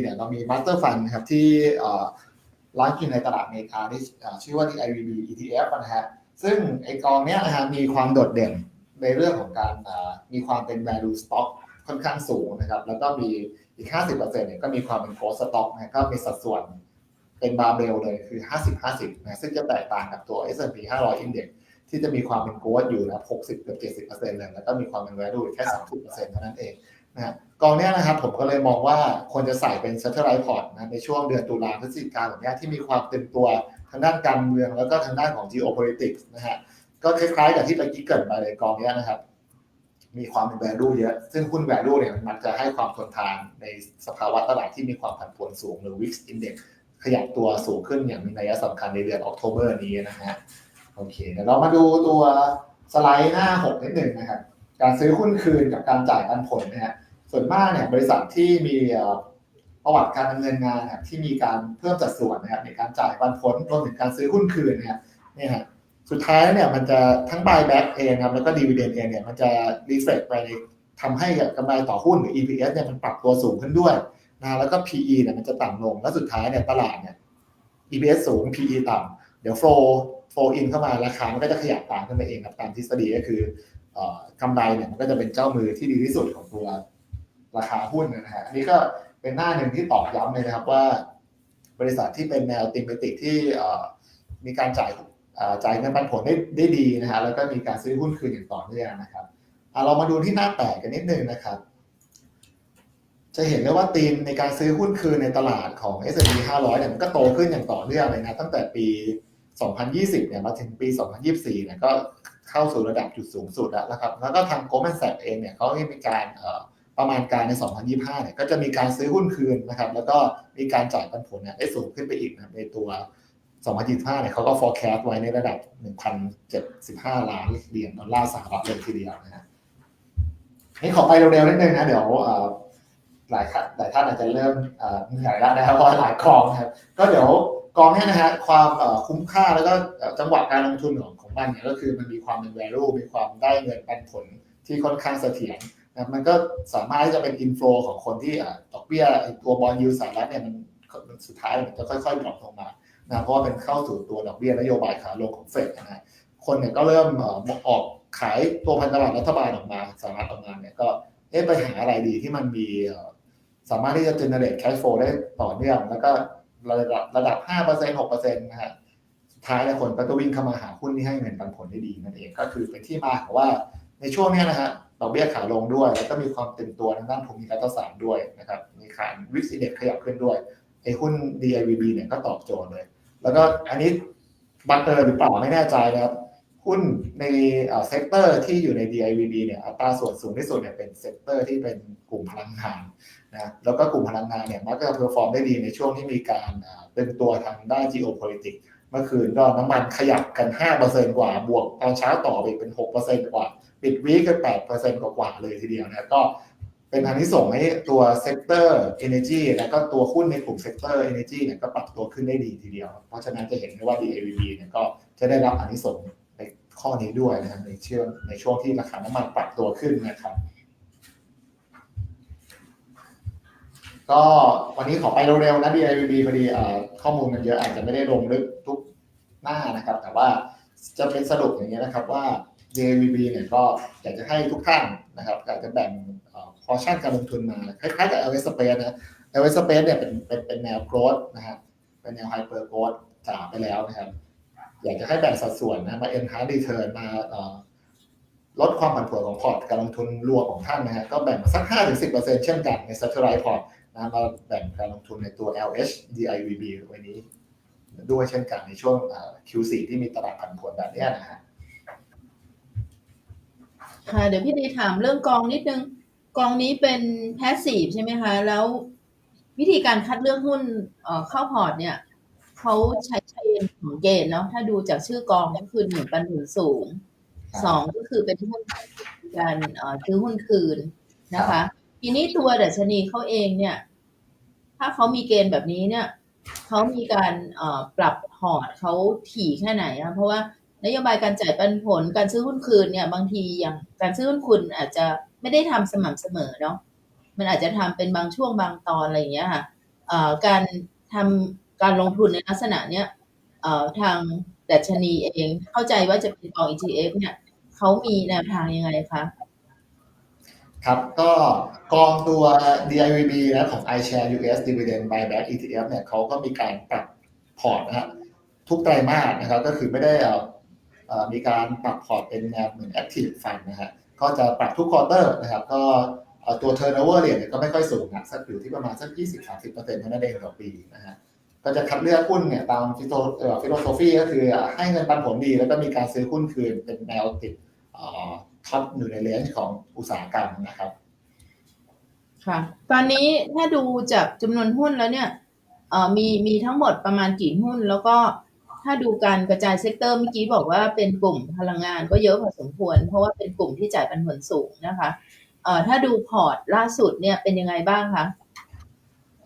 เนี่ยเรามีมาสเตอร์ฟันครับที่ร้านกินในตลาดอเมริกาที่ชื่อว่า DIVB ETF นะฮะซึ่งไอกองเนี้ยนะฮะมีความโดดเด่นในเรื่องของการมีความเป็น value stock ค่อนข้างสูงนะครับแล้วก็มีอีก 50%เนี่ยก็มีความเป็น growth stock นะก็มีสัดส่วนเป็นบาร์เบลเลยคือ 50-50นะซึ่งจะแตกต่างกับตัว S&P 500 Index ที่จะมีความเป็น growth อยู่นะ60 เกือบ 70%เลยแล้วก็มีความเป็น value แค่ 30%เท่านั้นเอง นะกองนี้นะครับผมก็เลยมองว่าควรจะใส่เป็น satellite port นะในช่วงเดือนตุลาพฤศจิกาแบบนี้ที่มีความเต็มตัวทางด้านการเมืองแล้วก็ทางด้านของ geopolitics นะฮะก็คล้ายๆกับที่ตะกี้เกิดไปเลยกองนี้นะครับ มีความเป็น value เยอะ ซึ่งหุ้น value เนี่ยมันจะให้ความทนทานในสภาวะตลาดที่มีความผันผวนสูงหรือ Wix Index ขยับตัวสูงขึ้นอย่างมีนัยสำคัญในเดือนออกโทเบอร์นี้นะฮะโอเคเดี๋ยวเรามาดูตัวสไลด์หน้า6นิดหนึ่งนะครับการซื้อหุ้นคืนกับการจ่ายปันผลนะฮะ ส่วนมากเนี่ยบริษัทที่มีประวัติการดำเนินงานที่มีการเพิ่มสัดส่วนนะครับในการจ่ายปันผลรวมถึงการซื้อหุ้นคืนนะครับนี่ฮะสุดท้ายเนี่ยมันจะทั้ง buy back เองครับแล้วก็ dividend เองเนี่ยมันจะ reflect ไปในทำให้กำไรต่อหุ้นหรือ EPS เนี่ยมันปรับตัวสูงขึ้นด้วยนะแล้วก็ PE เนี่ยมันจะต่ำลง แล้วสุดท้ายเนี่ยตลาดเนี่ย EPS สูง PE ต่ำเดี๋ยว flow flow in เข้ามาราคามันก็จะขยับตามขึ้นไปเองครับตามทฤษฎีก็คือกำไรเนี่ยมันก็จะเป็นเจ้ามือที่ดีที่สุดของตัว ราคาหุ้นนะฮะอันนี้ก็เป็นหน้าหนึ่งที่ตอกย้ำเลยนะครับว่า บริษัทที่เป็นแนวติมติกที่มีการจ่ายจ่ายเงินปันผลได้ได้ดีนะฮะแล้วก็มีการซื้อหุ้นคืนอย่างต่อเนื่องนะครับเรามาดูที่หน้าแปดกันนิดนึงนะครับ จะเห็นได้ว่าตีมในการซื้อหุ้นคืนในตลาดของ S&P 500เนี่ยมันก็โตขึ้นอย่างต่อเนื่องเลยนะตั้งแต่ปี 2020เนี่ยมาถึงปี 2024เนี่ยก็เข้าสู่ระดับจุดสูงสุดแล้วนะครับ แล้วก็ทาง Goldman Sachs เองเนี่ยเขามีการ ประมาณการใน 2025 เนี่ยก็จะมีการซื้อหุ้นคืนนะครับ แล้วก็มีการจ่ายปันผลเนี่ยได้สูงขึ้นไปอีกนะในตัว 2025 เนี่ยเขาก็ forecast ไว้ในระดับ 1,075 ล้านเหรียญดอลลาร์สหรัฐเลยทีเดียวนะฮะนี่ขอไปเร็วๆนิดนึงนะ เดี๋ยวหลายหลายท่านอาจจะเริ่มเหนื่อยแล้วนะครับเพราะหลายกองนะครับ ก็เดี๋ยวกองนี้นะฮะความคุ้มค่าแล้วก็จังหวะการลงทุนของของมันเนี่ยก็คือมันมีความเป็น value มีความได้เงินปันผลที่ค่อนข้างเสถียร มันก็สามารถที่จะเป็นอินฟลูของคนที่ดอกเบี้ยตัวบอลยูสหรัฐเนี่ยมันสุดท้ายมันจะค่อยๆดรอปลงมานะเพราะว่าเป็นเข้าสู่ตัวดอกเบี้ยนโยบายขาลงของเฟดนะคนเนี่ยก็เริ่มออกขายตัวพันธบัตรรัฐบาลออกมาสหรัฐออกมาเนี่ยก็เอ๊ะไปหาอะไรดีที่มันมีสามารถที่จะ generate cash flow ได้ต่อเนื่องแล้วก็ระดับระดับ 5% 6%นะฮะสุดท้ายแล้วคนก็จะวิ่งเข้ามาหาหุ้นที่ให้เงินปันผลได้ดีนั่นเอง ก็คือเป็นที่มาของว่าในช่วงนี้นะฮะ ดอกเบี้ยขาลงด้วย แล้วก็มีความเต็มตัวทางด้านภูมิรัฐศาสตร์ด้วยนะครับมีขายวิกซิเน็ตขยับขึ้นด้วยไอ้หุ้น DIVB เนี่ยก็ตอบโจทย์เลย แล้วก็อันนี้บังเอิญหรือเปล่าไม่แน่ใจนะครับหุ้นในเซกเตอร์ที่อยู่ใน DIVB เนี่ยอัตราส่วนสูงที่สุดเนี่ยเป็นเซกเตอร์ที่เป็นกลุ่มพลังงานนะแล้วก็กลุ่มพลังงานเนี่ยมักจะเพอร์ฟอร์มได้ดีในช่วงที่มีการเป็นตัวทางด้าน geopolitics เมื่อคืนก็น้ำมันขยับกัน 5%กว่า บวกตอนเช้าต่อไปเป็น 6%กว่า ปิดวีก็8%กว่าเลยทีเดียวนะก็เป็นอันที่ส่งให้ตัวเซกเตอร์ energy แล้วก็ตัวหุ้นในกลุ่มเซกเตอร์ energy เนี่ยก็ปรับตัวขึ้นได้ดีทีเดียว เพราะฉะนั้นจะเห็นได้ว่า DAVB เนี่ยก็จะได้รับอันนี้ส่งในข้อนี้ด้วยนะครับในช่วงในช่วงที่ราคาน้ำมันปรับตัวขึ้นนะครับ ก็วันนี้ขอไปเร็วๆนะ DIVB พอดีข้อมูลมันเยอะอาจจะไม่ได้ลงลึกทุกหน้านะครับ แต่ว่าจะเป็นสรุปอย่างนี้ยนะครับว่า DAVB เนี่ยก็อยากจะให้ทุกท่านนะครับอยากจะแบ่งพอชั่นการลงทุนมาคล้ายๆกับ l อ s Space นะ l อ s Space เนี่ยเป็นเป็นเป็นแนวโกรดนะฮะเป็นแนวไฮเปอร์โกรดจ่าไปแล้วนะครับ อยากจะให้แบ่งสัดส่วนนะมา enhance return มาลดความผันผวนของพอร์ตการลงทุนรวมของท่านนะฮะก็แบ่งมาสัก 5-10%เช่นกันใน satellite port นะมาแบ่งการลงทุนในตัว LH DIVB ไว้นี้ ด้วยเช่นกันในช่วง Q4 ที่มีตลาดผันผวนแบบนี้นะฮะ ค่ะ เดี๋ยวพี่ดีถามเรื่องกองนิดนึง กองนี้เป็นแพสซีฟใช่ไหมคะ แล้ววิธีการคัดเลือกหุ้นเข้าพอร์ตเนี่ยเขาใช้เชนของเกณฑ์เนาะถ้าดูจากชื่อกองก็คือหนึ่งปันผลสูงสองก็คือเป็นหุ้นการซื้อหุ้นคืนนะคะ ทีนี้ตัวดัชนีเขาเองเนี่ย ถ้าเขามีเกณฑ์แบบนี้เนี่ยเขามีการปรับพอร์ตเขาถี่แค่ไหนนะเพราะว่า นโยบายการจ่ายปันผลการซื้อหุ้นคืนเนี่ยบางทีอย่างการซื้อหุ้นคืนอาจจะไม่ได้ทำสม่ำเสมอเนาะมันอาจจะทำเป็นบางช่วงบางตอนอะไรอย่างเงี้ยค่ะการทำการลงทุนในลักษณะเนี้ยทางดัชนีเองเข้าใจว่าจะเป็นกอง ETF เนี่ยเขามีแนวทางยังไงคะครับก็กองตัว DIVB นะของ iShare US Dividend Buyback ETF เนี่ยเขาก็มีการปรับพอร์ตนะฮะทุกไตรมาสนะครับก็คือไม่ได้อาเอ่อ มีการปรับพอร์ตเป็นแนวเหมือน Active Fund นะฮะก็จะปรับทุกควอเตอร์นะครับ ก็ตัว turnover rate เนี่ยก็ไม่ค่อยสูงนะสักอยู่ที่ประมาณสัก 20-30%เท่านั้นเองต่อปีนะฮะก็จะคัดเลือกหุ้นเนี่ยตามฟิโตฟิโลโซฟีก็คือให้เงินปันผลดี แล้วก็มีการซื้อหุ้นคืนเป็นแนวติดท็อปอยู่ในเลนจ์ของอุตสาหกรรมนะครับค่ะ ตอนนี้ถ้าดูจากจำนวนหุ้นแล้วเนี่ยมีมีทั้งหมดประมาณกี่หุ้น แล้วก็ ถ้าดูการกระจายเซกเตอร์เมื่อกี้บอกว่าเป็นกลุ่มพลังงานก็เยอะพอสมควร เพราะว่าเป็นกลุ่มที่จ่ายปันผลสูงนะคะเอ่อถ้าดูพอร์ตล่าสุดเนี่ยเป็นยังไงบ้างคะ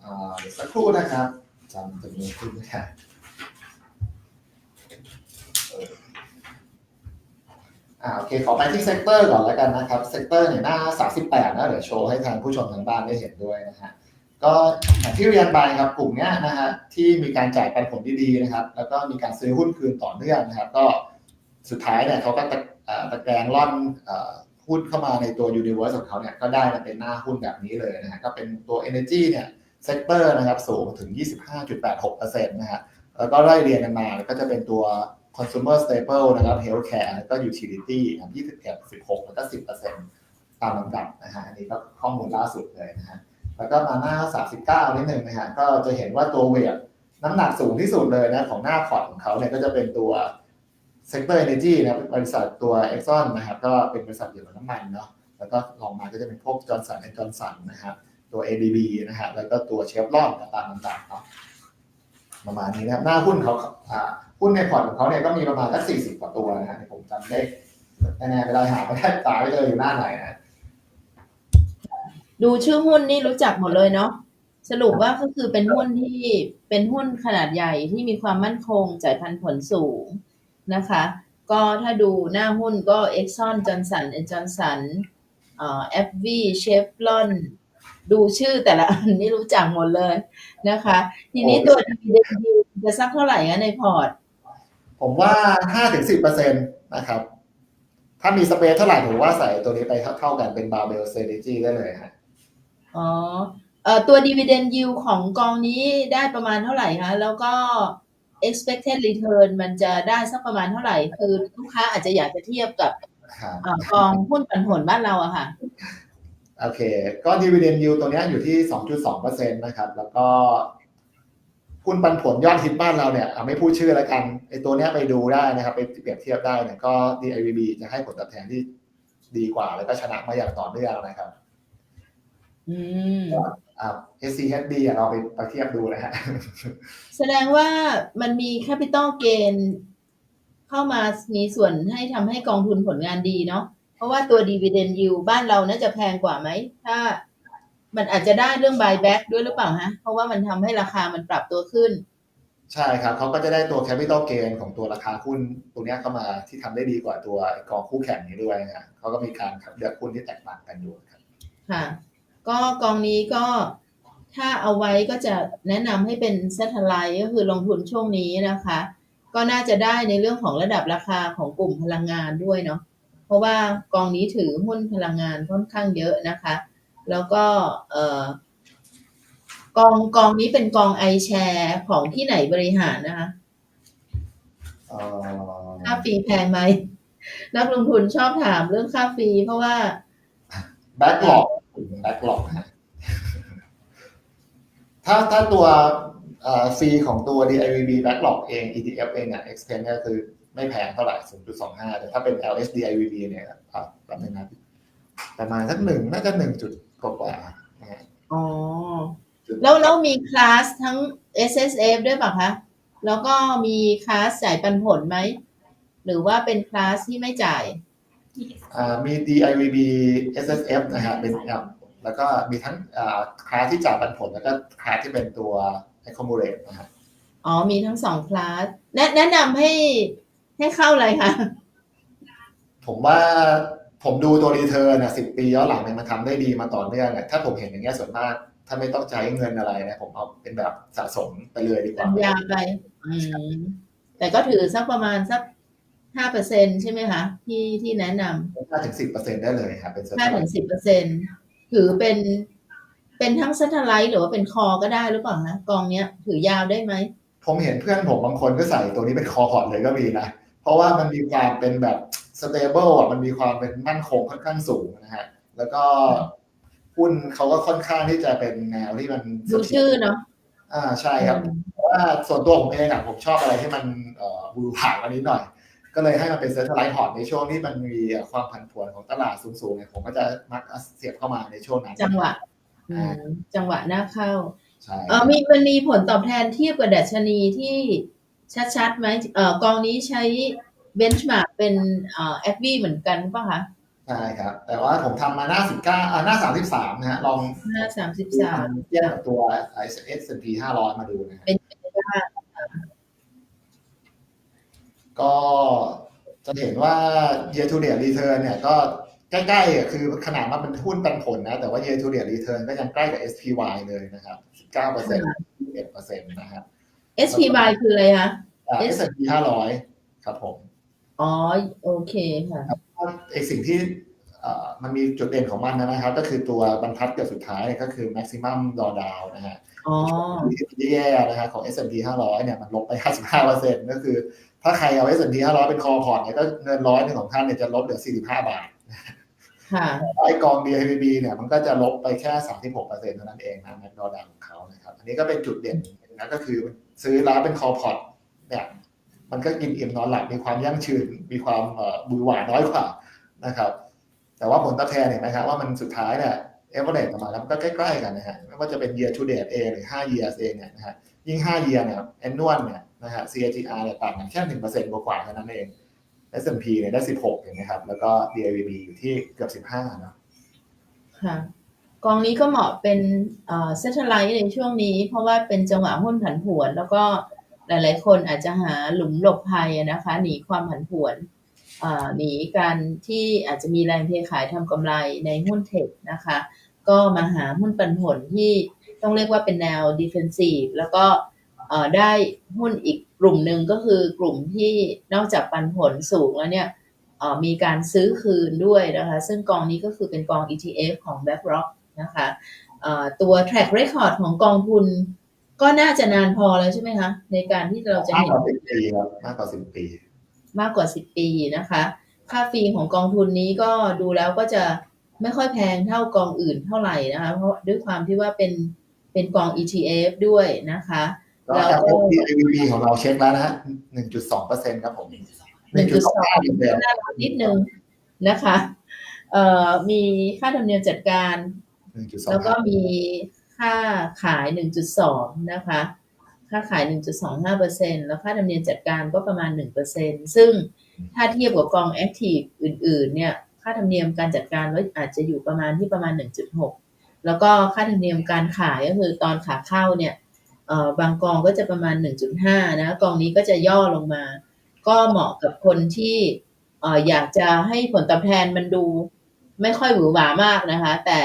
อ่าเดี๋ยวสักครู่นะครับจำจำนวนขึ้นไม่ได้อ่าโอเคขอไปที่เซกเตอร์ก่อนแล้วกันนะครับ เซกเตอร์เนี่ยหน้า 38นะเดี๋ยวโชว์ให้ทางผู้ชมทางบ้านได้เห็นด้วยนะฮะ ก็อย่างที่เรียนไปครับกลุ่มเนี้ยนะฮะที่มีการจ่ายปันผลดีๆนะครับ แล้วก็มีการซื้อหุ้นคืนต่อเนื่องนะครับ ก็สุดท้ายเนี่ยเขาก็ตะตะแกรงล่อนหุ้นเข้ามาในตัว universe ของเขาเนี่ยก็ได้มาเป็นหน้าหุ้นแบบนี้เลยนะฮะก็เป็นตัว energy เนี่ยเซกเตอร์นะครับสูงถึง 25.86%นะฮะแล้วก็ไล่เรียงกันมาแล้วก็จะเป็นตัว consumer staple นะครับ healthcare แล้วก็ utility ครับ21 16 แล้วก็ 10%ตามลำดับนะฮะอันนี้ก็ข้อมูลล่าสุดเลยนะฮะ แล้วก็มาหน้า39นิดหนึ่งนะฮะก็จะเห็นว่าตัวเวทน้ำหนักสูงที่สุดเลยนะของหน้าพอร์ตของเขาเนี่ยก็จะเป็นตัว sector energy นะครับบริษัทตัว Exxon นะครับก็เป็นบริษัทเกี่ยวกับน้ำมันเนาะแล้วก็ลองมาก็จะเป็นพวก Johnson Johnson นะครับตัว ABB นะฮะแล้วก็ตัว Chevron ตามลำดับเนาะประมาณนี้นะครับหน้าหุ้นเขาอ่าหุ้นในพอร์ตของเขาเนี่ยก็มีประมาณสัก40กว่าตัวนะฮะผมจำได้แน่ๆเวลาหาไม่ได้ตาไม่เจออยู่หน้าไหนนะ ดูชื่อหุ้นนี่รู้จักหมดเลยเนาะสรุปว่าก็คือเป็นหุ้นที่เป็นหุ้นขนาดใหญ่ที่มีความมั่นคงจ่ายพันผลสูงนะคะ ก็ถ้าดูหน้าหุ้นก็ Exxon Johnson Johnson เอ่อ FV Chevron ดูชื่อแต่ละอันนี่รู้จักหมดเลยนะคะ ทีนี้ตัว dividend yield จะสักเท่าไหร่อะในพอร์ต ผมว่า5-10%นตนะครับ ถ้ามีสเปซเท่าไหร่ผมว่าใส่ตัวนี้ไปเท่าๆกันเป็น barbell strategy ได้เลยฮะ อ๋อ เอ่อ ตัว dividend yield ของกองนี้ได้ประมาณเท่าไหร่คะ แล้วก็ expected return มันจะได้สักประมาณเท่าไหร่ คือลูกค้าอาจจะอยากจะเทียบกับครับเอ่อกองหุ้นปันผลบ้านเราอะค่ะ โอเค ก็ dividend yield ตัวเนี้ยอยู่ที่ 2.2%นะครับ แล้วก็หุ้นปันผลยอดฮิตบ้านเราเนี่ยเอาไม่พูดชื่อแล้วกันไอตัวเนี้ยไปดูได้นะครับ ไปเปรียบเทียบได้เนี่ยก็ DIVB จะให้ผลตอบแทนที่ดีกว่า แล้วก็ชนะมาอย่างต่อเนื่องนะครับ อืมอ่า SCHD อะเราไปไปเทียบดูนะฮะ แสดงว่ามันมี capital gain เข้ามามีส่วนให้ทำให้กองทุนผลงานดีเนาะ เพราะว่าตัว dividend yield บ้านเราน่าจะแพงกว่าไหม ถ้ามันอาจจะได้เรื่อง buyback ด้วยหรือเปล่าฮะ เพราะว่ามันทำให้ราคามันปรับตัวขึ้น ใช่ครับ เขาก็จะได้ตัว capital gain ของตัวราคาหุ้นตัวเนี้ยเข้ามาที่ทำได้ดีกว่าตัวกองคู่แข่งนี้ด้วยนะฮะเขาก็มีการเลือกหุ้นที่แตกต่างกันอยู่ครับ ค่ะ ก็กองนี้ก็ถ้าเอาไว้ก็จะแนะนำให้เป็น satellite ก็คือลงทุนช่วงนี้นะคะ ก็น่าจะได้ในเรื่องของระดับราคาของกลุ่มพลังงานด้วยเนาะเพราะว่ากองนี้ถือหุ้นพลังงานค่อนข้างเยอะนะคะ แล้วก็เอ่อกองกองนี้เป็นกอง iShare ของที่ไหนบริหารนะคะอ่อค่าฟรีแพงไหมนักลงทุนชอบถามเรื่องค่าฟรีเพราะว่าแบกหอบ backlog backlog นะฮะถ้าถ้าตัวฟรีของตัว DIVB backlog เอง ETF เองเนี่ย expense ก็คือไม่แพงเท่าไหร่ 0.25 แต่ถ้าเป็น LSD IVB เนี่ยอะแป๊บนึงนะประมาณสักหนึ่งน่าจะหนึ่งจุดกว่าๆนะฮะอ๋อ แล้วแล้วมีคลาสทั้ง S S F ด้วยป่ะคะ แล้วก็มีคลาสจ่ายปันผลไหม หรือว่าเป็นคลาสที่ไม่จ่ายอ่า มี DIVB SSF นะฮะเป็นแอปแล้วก็มีทั้งอ่าคลาสที่จ่ายปันผล แล้วก็คลาสที่เป็นตัว accumulate นะฮะอ๋อ มีทั้งสองคลาส แนะแนะนำให้ให้เข้าอะไรคะ ผมว่าผมดูตัวรีเทิร์นอะสิปีย้อนหลังเนี่ยมันทำได้ดีมาต่อเนื่องอะถ้าผมเห็นอย่างเงี้ยส่วนมาก ถ้าไม่ต้องใช้เงินอะไรนะ ผมเอาเป็นแบบสะสมไปเลยดีกสัว่าญญาไปอืมแต่ก็ถือสักประมาณสัก ห้าเปอร์เซ็นใช่ไหมคะที่ที่แนะนำห้าถึงสิบเปอร์เซ็นได้เลยครับเป็นห้าถึงสิบเปอร์เซ็นถือเป็นเป็นทั้งเซทไลท์หรือว่าเป็นคอก็ได้หรือเปล่านะกองเนี้ยถือยาวได้ไหม ผมเห็นเพื่อนผมบางคนก็ใส่ตัวนี้เป็นคอพอร์ตเลยก็มีนะ เพราะว่ามันมีความเป็นแบบสเตเบิลอะมันมีความเป็นมั่นคงค่อนข้างสูงนะฮะ แล้วก็หุ้นเขาก็ค่อนข้างที่จะเป็นแนวที่มันดูชื่อเนาะอ่าใช่ครับเพราะว่าส่วนตัวผมเองอะผมชอบอะไรที่มันเอ่อบูรผ่านอันนี้หน่อย ก็เลยให้มันเป็นเซ็นทรัลไลท์พอร์ตในช่วงที่มันมีความผันผวนของตลาดสูงๆเนี่ยผมก็จะมักเสียบเข้ามาในช่วงนั้น จังหวะอืมจังหวะหน้าเข้าใช่เออมีมันมีผลตอบแทนเทียบกับดัชนีที่ชัดๆไหมเออกองนี้ใช้เบนช์มาร์กเป็นเอ่อแอฟวีเหมือนกันป่ะคะใช่ครับ แต่ว่าผมทำมาหน้าสิบเก้าอ่าหน้าสามสิบสามนะฮะลองห้าสามสิบสามเทียบกับตัว S&P 500มาดูนะฮะเป็นไปได้ ก็จะเห็นว่า year to date return เนี่ยก็ใกล้ๆอะคือขนาดมันเป็นหุ้นปันผลนะ แต่ว่า year to date return ก็ยังใกล้กับ SPY เลยนะครับ19เปอร์เซ็นต์21เปอร์เซ็นต์นะครับ SPY คืออะไรคะอ่า S- S&P 500 ครับผม อ๋อ โอเคค่ะไอสิ่งที่เอ่อมันมีจุดเด่นของมันนะครับ ก็คือตัวบรรทัดเกือบสุดท้ายเนี่ยก็คือ maximum drawdown นะฮะอ๋อที่แย่นะฮะของ S&P 500 เนี่ยมันลบไป 55เปอร์เซ็นต์ก็คือ ถ้าใครเอา S&P 500 เป็นคอพอร์ตเนี่ยก็เงินร้อยหนึ่งของท่านเนี่ยจะลบเหลือ 45 บาทค่ะไอกอง DIBB เนี่ยมันก็จะลบไปแค่ 36เปอร์เซ็นต์เท่านั้นเองนะแมกดอดังของเขานะครับ อันนี้ก็เป็นจุดเด่นนะก็คือซื้อแล้วเป็นคอพอร์ตเนี่ยมันก็กินอิ่มนอนหลับมีความยั่งยืนมีความเอ่อบือหวาน้อยกว่านะครับ แต่ว่าผลตอบแทนเห็นไหมครับว่ามันสุดท้ายเนี่ย เอเวอเรสออกมาแล้วมันก็ใกล้ๆกันนะฮะไม่ว่าจะเป็น year to date เองหรือ5 years เองเนี่ยนะฮะยิ่ง5 year เนี่ย annual เนี่ยนะฮะ CAGR เนี่ยต่างกันแค่หนึ่งเปอร์เซ็นต์กว่าๆเท่านั้นเอง S&P เนี่ยได้ 16เห็นไหมครับ แล้วก็ DIBB อยู่ที่เกือบ 15เนอะค่ะกองนี้ก็เหมาะเป็นเอ่อเซทไลท์ในช่วงนี้ เพราะว่าเป็นจังหวะหุ้นผันผวน แล้วก็หลายๆ คนอาจจะหาหลุมหลบภัยนะคะ หนีความผันผวนหนีการที่อาจจะมีแรงเทขายทำกำไรในหุ้นเทคนะคะ ก็มาหาหุ้นปันผลที่ต้องเรียกว่าเป็นแนว defensive แล้วก็เอ่อได้หุ้นอีกกลุ่มหนึ่งก็คือกลุ่มที่นอกจากปันผลสูงแล้วเนี่ยเอ่อมีการซื้อคืนด้วยนะคะ ซึ่งกองนี้ก็คือเป็นกอง ETF ของ BlackRock นะคะเอ่อตัว track record ของกองทุนก็น่าจะนานพอแล้วใช่ไหมคะ ในการที่เราจะมากเห็กนว่า10ปีครับมากกว่า10ปี มากกว่า10ปีนะคะ ค่าฟรีของกองทุนนี้ก็ดูแล้วก็จะ ไม่ค่อยแพงเท่ากองอื่นเท่าไหร่นะคะ เพราะด้วยความที่ว่าเป็นเป็นกอง ETF ด้วยนะคะก็แล้วจากก็ DIBB ของเราเช็คแล้วนะฮะ1.2เปอร์เซ็นต์ครับผม1.25เปอร์เซ็นต์น่ารักนิดนึงนะคะเอ่อมีค่าธรรมเนียมจัดการ แล้วก็1.25มีค่าขาย 1.2 นะคะ ค่าขาย 1.25เปอร์เซ็นแล้วค่าธรรมเนียมจัดการก็ประมาณ1เปอร์เซ็นซึ่งถ้าเทียบกับกองแอคทีฟอื่น ๆ เนี่ย ค่าธรรมเนียมการจัดการก็อาจจะอยู่ประมาณที่ประมาณ 1.6 แล้วก็ค่าธรรมเนียมการขายก็คือตอนขาเข้าเนี่ยบางกองก็จะประมาณ 1.5 นะกองนี้ก็จะย่อลงมา ก็เหมาะกับคนที่ออยากจะให้ผลตอบแทนมันดูไม่ค่อยหวือหวามากนะคะ แต่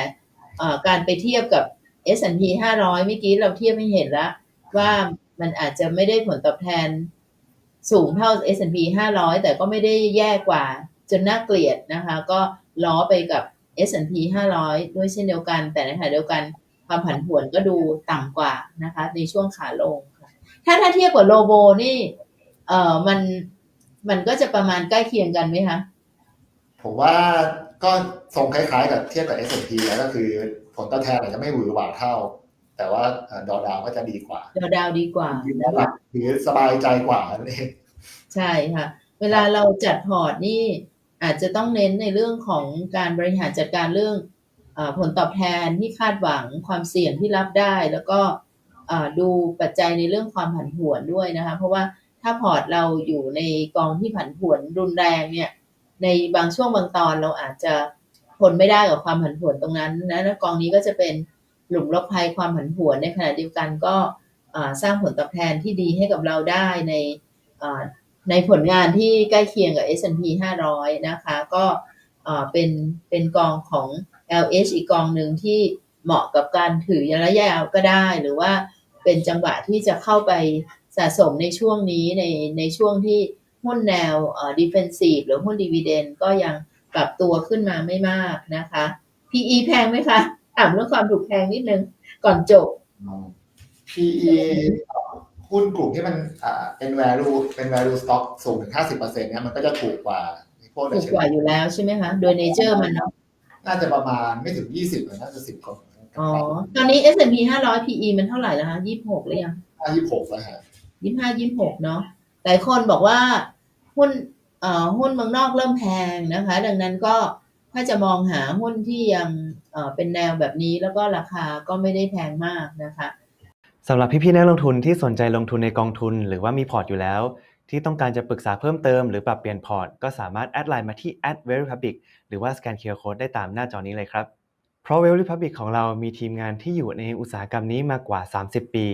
การไปเทียบกับ S&P 500 เมื่อกี้เราเทียบให้เห็นแล้วว่ามันอาจจะไม่ได้ผลตอบแทนสูงเท่า S&P 500 แต่ก็ไม่ได้แย่กว่า จนน่าเกลียดนะคะ ก็ล้อไปกับ S&P 500 ด้วยเช่นเดียวกัน แต่ในขณะเดียวกันความผันผวนก็ดูต่ำกว่านะคะ ในช่วงขาลงค่ะถ้าถ้าเทียบกับโลโบนี่ เอ่อมันมันก็จะประมาณใกล้เคียงกันไหมคะ ผมว่าก็ทรงคล้ายๆ กับเทียบกับ S&P แล้วก็คือผลตอบแทนอาจจะไม่หวือหวาเท่า แต่ว่าดอดาวก็จะดีกว่าดาวดาวดีกว่ายืนนะหลัคะบหรือสบายใจกว่านั่นเองใช่ค่ะ เวลาเราจัดพอร์ตนี่ อาจจะต้องเน้นในเรื่องของการบริหารจัดการเรื่องอผลตอบแทนที่คาดหวังความเสี่ยงที่รับได้ แล้วก็ดูปัจจัยในเรื่องความผันผวนด้วยนะคะ เพราะว่าถ้าพอร์ตเราอยู่ในกองที่ผันผวนรุนแรงเนี่ยในบางช่วงบางตอนเราอาจจะทนไม่ได้กับความผันผวนตรงนั้นนะแล้วกองนี้ก็จะเป็นหลุมหลบภัยความผันผวนในขณะเดียวกันก็สร้างผลตอบแทนที่ดีให้กับเราได้ใน ในผลงานที่ใกล้เคียงกับ S&P 500 นะคะ ก็เป็นเป็นกองของ LH อีกกองหนึ่งที่เหมาะกับการถือระยะยาวก็ได้ หรือว่าเป็นจังหวะที่จะเข้าไปสะสมในช่วงนี้ในในช่วงที่หุ้นแนวเอ่อ defensive หรือหุ้น dividend ก็ยังปรับตัวขึ้นมาไม่มากนะคะ PE แพงไหมคะถามเรื่องความถูกแพงนิดนึง ก่อนจบ PE หุ้นกลุ่มที่มันอ่าเป็น value เป็น value stock สูงถึง 50%เนี่ยมันก็จะถูกกว่าพวกถูกกว่าอยู่แล้วใช่ไหมคะ โดยเนเจอร์มันเนาะน่าจะประมาณไม่ถึง 20หรือน่าจะ10กว่าอ๋อ ตอนนี้ S&P 500 PE มันเท่าไหร่แล้วคะ26หรือยังห้ายี่หกแล้วฮะยี่ห้ายี่หกเนาะหลายคนบอกว่าหุ้นเอ่อหุ้นเมืองนอกเริ่มแพงนะคะ ดังนั้นก็ถ้าจะมองหาหุ้นที่ยังเอ่อเป็นแนวแบบนี้แล้วก็ราคาก็ไม่ได้แพงมากนะคะ สำหรับพี่ๆนักลงทุนที่สนใจลงทุนในกองทุน หรือว่ามีพอร์ตอยู่แล้ว ที่ต้องการจะปรึกษาเพิ่มเติมหรือปรับเปลี่ยนพอร์ต ก็สามารถแอดไลน์มาที่ @verypublic หรือว่าสแกน QR Code ได้ตามหน้าจอนี้เลยครับ เพราะ Very p u b l i c ของเรามีทีมงานที่อยู่ในอุตสาหกรรมนี้มากว่า 30 ปี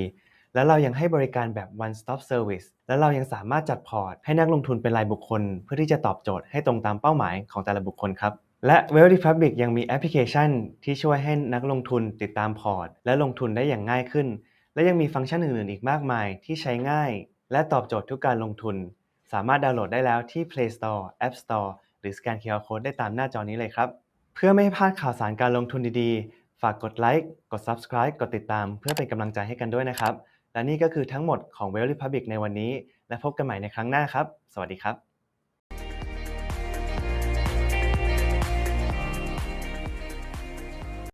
และเรายังให้บริการแบบ one stop service และเรายังสามารถจัดพอร์ต ให้นักลงทุนเป็นรายบุคคล เพื่อที่จะตอบโจทย์ให้ตรงตามเป้าหมายของแต่ละบุคคลครับและ Very Republic ยังมีแอปพลิเคชัน ที่ช่วยให้นักลงทุนติดตามพอร์ต และลงทุนได้อย่างง่ายขึ้น และยังมีฟังก์ชันอื่นๆ อีกมากมายที่ใช้ง่าย และตอบโจทย์ทุกการลงทุน สามารถดาวน์โหลดได้แล้วที่ Play Store App Store หรือสแกน QR Code ได้ตามหน้าจอนี้เลยครับ เพื่อไม่ให้พลาดข่าวสารการลงทุนดีๆ ฝากกดไลค์กด Subscribe กดติดตาม เพื่อเป็นกำลังใจให้กันด้วยนะครับ และนี่ก็คือทั้งหมดของ w e l l Republic ในวันนี้ และพบกันใหม่ในครั้งหน้าครับ สวัสดีครับ